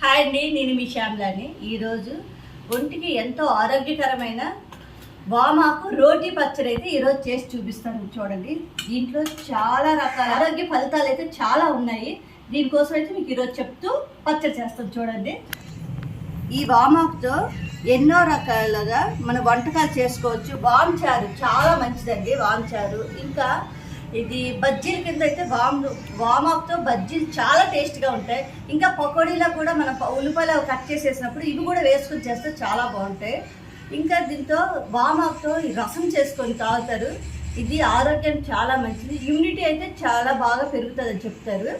Hi అండి నేను మీ శ్యామ్లాని. ఈరోజు ఒంటికి ఎంతో ఆరోగ్యకరమైన వామాకు రోటీ పచ్చడి అయితే ఈరోజు చేసి చూపిస్తాను చూడండి. దీంట్లో చాలా రకాల ఆరోగ్య ఫలితాలు అయితే చాలా ఉన్నాయి. దీనికోసం అయితే మీకు ఈరోజు చెప్తూ పచ్చడి చేస్తాను చూడండి. ఈ వామాకుతో ఎన్నో రకాలుగా మన వంటకాలు చేసుకోవచ్చు. వామచారు చాలా మంచిదండి వామచారు ఇంకా ఇది బజ్జీల కింద అయితే వామ్ వామాకుతో బజ్జీలు చాలా టేస్ట్గా ఉంటాయి. ఇంకా పకోడీలో కూడా మనం ఉల్లిపాయలు కట్ చేసేసినప్పుడు ఇవి కూడా వేసుకొని చేస్తే చాలా బాగుంటాయి. ఇంకా దీంతో వామాకుతో ఈ రసం చేసుకొని తాగుతారు. ఇది ఆరోగ్యం చాలా మంచిది. ఇమ్యూనిటీ అయితే చాలా బాగా పెరుగుతుందని చెప్తారు.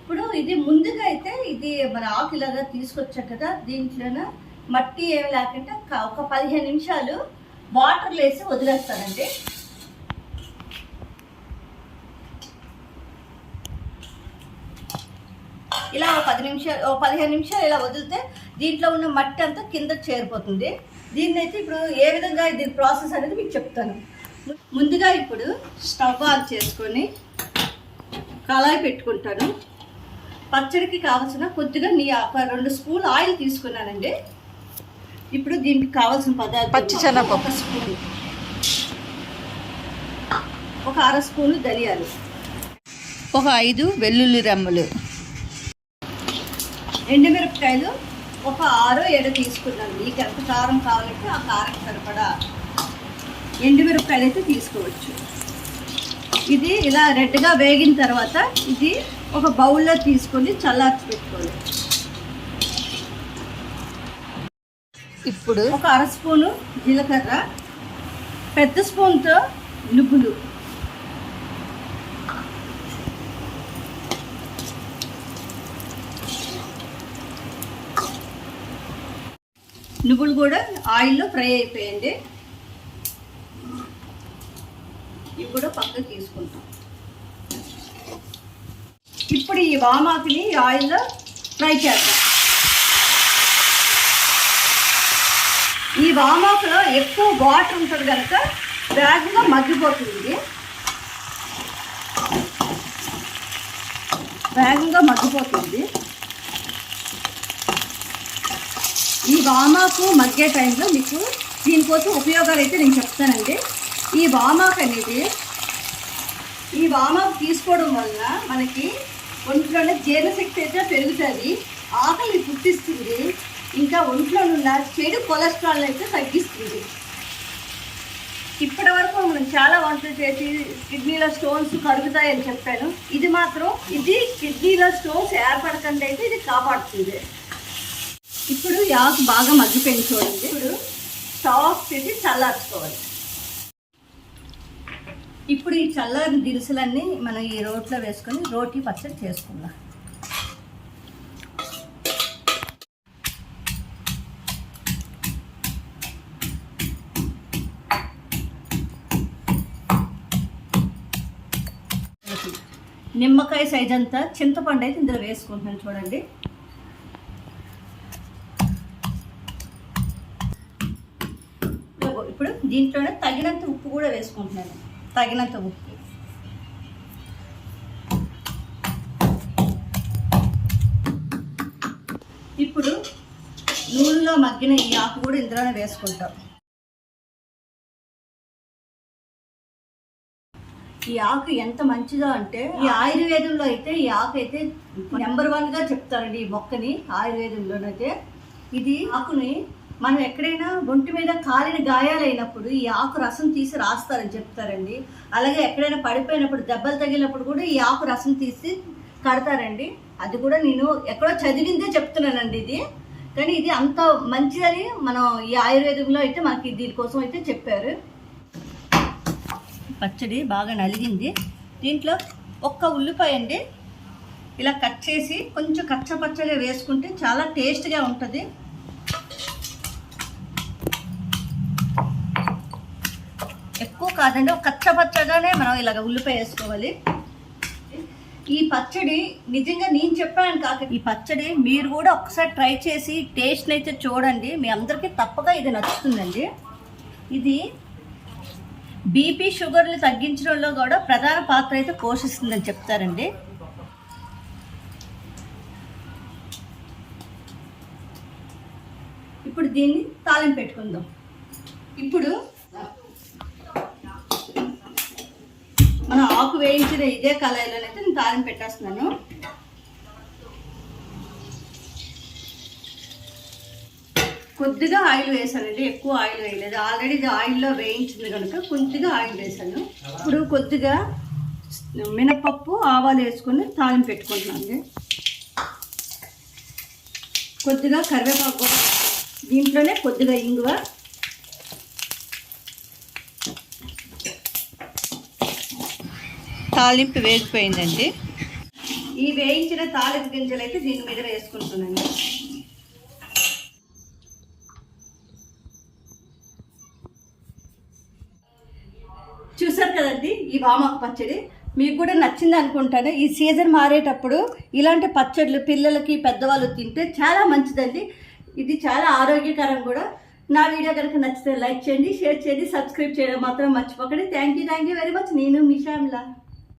ఇప్పుడు ఇది ముందుగా అయితే ఇది మన ఆకులాగా తీసుకొచ్చాం కదా దీంట్లోన మట్టి ఏమి లేకుండా ఒక పదిహేను నిమిషాలు వాటర్ వేసి వదిలేస్తానండి. ఇలా ఒక పది నిమిషాలు ఒక పదిహేను నిమిషాలు ఇలా వదిలితే దీంట్లో ఉన్న మట్టి అంతా కిందకి చేరిపోతుంది. దీన్ని అయితే ఇప్పుడు ఏ విధంగా దీని ప్రాసెస్ అనేది మీకు చెప్తాను. ముందుగా ఇప్పుడు స్టవ్ ఆన్ చేసుకొని కళాయి పెట్టుకుంటాను. పచ్చడికి కావాల్సిన కొద్దిగా నీ ఒక రెండు స్పూన్ ఆయిల్ తీసుకున్నానండి. ఇప్పుడు దీనికి కావాల్సిన పదార్థాలు పచ్చిశనగపప్పు. ఒక స్పూన్. ఒక అర స్పూను ధనియాలు. ఒక ఐదు వెల్లుల్లి రెమ్మలు. ఎండుమిరపకాయలు ఒక ఆరు ఏడు తీసుకున్నాను. మీకు ఎంత కారం కావాలంటే ఆ కారం సరిపడా ఎండుమిరపకాయలు అయితే తీసుకోవచ్చు. ఇది ఇలా రెడ్గా వేగిన తర్వాత ఇది ఒక బౌల్లో తీసుకొని చల్లార్చి పెట్టుకోవాలి ఇప్పుడు ఒక అర స్పూను జీలకర్ర పెద్ద స్పూన్తో నువ్వులు. నువ్వులు కూడా ఆయిల్లో ఫ్రై అయిపోయింది. ఇవి కూడా పక్కకు తీసుకుంటాం. ఇప్పుడు ఈ వామాకుని ఆయిల్లో ఫ్రై చేద్దాం. ఈ వామాకులో ఎక్కువ వాటర్ ఉంటుంది కనుక వేగంగా మగ్గిపోతుంది. వేగంగా మగ్గిపోతుంది. ఈ వామాకు మగ్గే టైంలో మీకు దీనికోసం ఉపయోగాలు అయితే నేను చెప్తానండి. ఈ వామాకు అనేది ఈ వామాకు తీసుకోవడం వల్ల మనకి ఒంట్లోనే జీర్ణశక్తి అయితే పెరుగుతుంది. ఆకలి పుట్టిస్తుంది. ఇంకా ఒంట్లో ఉన్న చెడు కొలెస్ట్రాల్ అయితే తగ్గిస్తుంది. ఇప్పటి వరకు మనం చాలా వంటలు చేసి కిడ్నీలో స్టోన్స్ కరుగుతాయని చెప్పాను. ఇది మాత్రం ఇది కిడ్నీలో స్టోన్స్ ఏర్పడకుండా అయితే ఇది కాపాడుతుంది. ఇప్పుడు ఆకు బాగా మగ్గిపోయింది చూడండి. ఇప్పుడు స్టవ్ ఆఫ్ చేసి చల్లార్చుకోవాలి. ఇప్పుడు ఈ చల్లారిన దినుసులన్నీ మనం ఈ రోట్లో వేసుకొని రోటీ పచ్చడి చేసుకుందాం. నిమ్మకాయ సైజ్ అంతా చింతపండు అయితే ఇందులో వేసుకుంటున్నాను చూడండి. ఇప్పుడు దీంట్లోనే తగినంత ఉప్పు కూడా వేసుకుంటున్నాను. తగినంత ఉప్పు. ఇప్పుడు నూనెలో మగ్గిన ఈ ఆకు కూడా ఇందులోనే వేసుకుంటాం. ఈ ఆకు ఎంత మంచిదో అంటే ఈ ఆయుర్వేదంలో అయితే ఈ ఆకు అయితే నెంబర్ వన్గా చెప్తారండి ఈ మొక్కని ఆయుర్వేదంలోనైతే. ఇది ఆకుని మనం ఎక్కడైనా ఒంటి మీద కాలిన గాయాలైనప్పుడు ఈ ఆకు రసం తీసి రాస్తారని చెప్తారండి. అలాగే ఎక్కడైనా పడిపోయినప్పుడు దెబ్బలు తగిలినప్పుడు కూడా ఈ ఆకు రసం తీసి కడతారండి. అది కూడా నేను ఎక్కడో చదివిందే చెప్తున్నానండి ఇది. కానీ ఇది అంత మంచిదని మనం ఈ ఆయుర్వేదంలో అయితే మనకి దీనికోసం అయితే చెప్పారు. పచ్చడి బాగా నలిగింది. దీంట్లో ఒక్క ఉల్లిపాయ అండి. ఇలా కట్ చేసి కొంచెం కచ్చపచ్చగా వేసుకుంటే చాలా టేస్ట్గా ఉంటుంది ఎక్కువ కాదండి కచ్చపచ్చగానే మనం ఇలాగ ఉల్లిపాయ వేసుకోవాలి. ఈ పచ్చడి నిజంగా నేను చెప్పాను కాక ఈ పచ్చడి మీరు కూడా ఒకసారి ట్రై చేసి టేస్ట్ అయితే చూడండి. మీ అందరికీ తప్పగా ఇది నచ్చుతుందండి. ఇది బీపీ షుగర్లు తగ్గించడంలో కూడా ప్రధాన పాత్ర అయితే పోషిస్తుందని చెప్తారండి. ఇప్పుడు దీన్ని తాళం పెట్టుకుందాం. ఇప్పుడు మనం ఆకు వేయించిన ఇదే కళాయిలోనైతే నేను తాలింపు పెట్టేస్తున్నాను. కొద్దిగా ఆయిల్ వేసానండి ఎక్కువ ఆయిల్ వేయలేదు. ఆల్రెడీ ఇది ఆయిల్లో వేయించింది కనుక కొద్దిగా ఆయిల్ వేసాను. ఇప్పుడు కొద్దిగా మినపప్పు ఆవాలు వేసుకొని తాలింపు పెట్టుకుంటున్నాను అండి కొద్దిగా కరివేపాకు దీంట్లోనే కొద్దిగా ఇంగువ తాలింపు వేగిపోయిందండి. ఈ వేయించిన తాలింపు గింజలు అయితే దీని మీద వేసుకుంటున్నాను. చూసారు కదండి ఈ వామాకు పచ్చడి. మీకు కూడా నచ్చింది అనుకుంటాను. ఈ సీజన్ మారేటప్పుడు ఇలాంటి పచ్చళ్ళు పిల్లలకి పెద్దవాళ్ళు తింటే చాలా మంచిదండి. ఇది చాలా ఆరోగ్యకరం కూడా. నా వీడియో కనుక నచ్చితే లైక్ చేయండి షేర్ చేయండి సబ్స్క్రైబ్ చేయడం మాత్రం మర్చిపోకండి. Thank you thank you very much నేను మీ